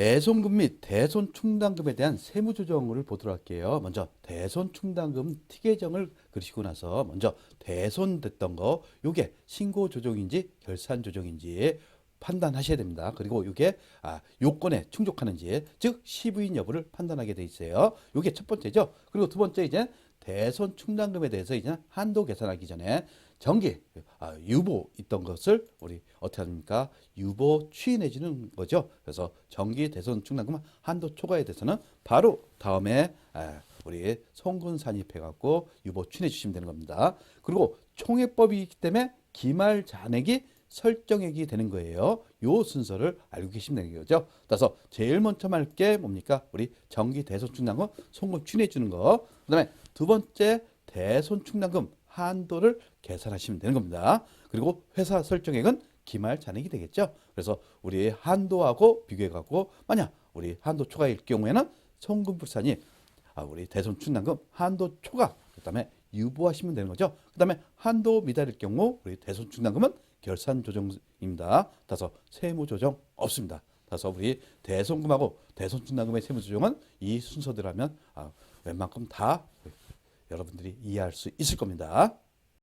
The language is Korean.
대손금 및 대손 충당금에 대한 세무 조정을 보도록 할게요. 먼저 대손 충당금 티계정을 그리시고 나서 먼저 대손됐던 거 요게 신고 조정인지 결산 조정인지 판단하셔야 됩니다. 그리고 이게 아, 요건에 충족하는지 즉 시부인 여부를 판단하게 돼 있어요. 요게 첫 번째죠. 그리고 두 번째 이제 대손 충당금에 대해서 이제 한도 계산하기 전에 정기 아, 유보 있던 것을 우리 어떻게 합니까? 유보 취인해 주는 거죠. 그래서 정기 대손 충당금 한도 초과에 대해서는 바로 다음에 아, 우리 송금 산입해 갖고 유보 취인해 주시면 되는 겁니다. 그리고 총회법이기 때문에 기말 잔액이 설정액이 되는 거예요. 요 순서를 알고 계시면 되는 거죠. 따라서 제일 먼저 말 게 뭡니까? 우리 정기 대손 충당금 송금 취인해 주는 거. 그다음에 두 번째 대손 충당금 한도를 계산하시면 되는 겁니다. 그리고 회사 설정액은 기말 잔액이 되겠죠. 그래서 우리 한도하고 비교해 갖고 만약 우리 한도 초과일 경우에는 송금 불산이 아, 우리 대손 충당금 한도 초과 그다음에 유보하시면 되는 거죠. 그 다음에 한도 미달일 경우 우리 대손 충당금은 결산 조정입니다. 따라서 세무 조정 없습니다. 따라서 우리 대손금하고 대손 충당금의 세무 조정은 이 순서대로라면 아, 웬만큼 다 여러분들이 이해할 수 있을 겁니다.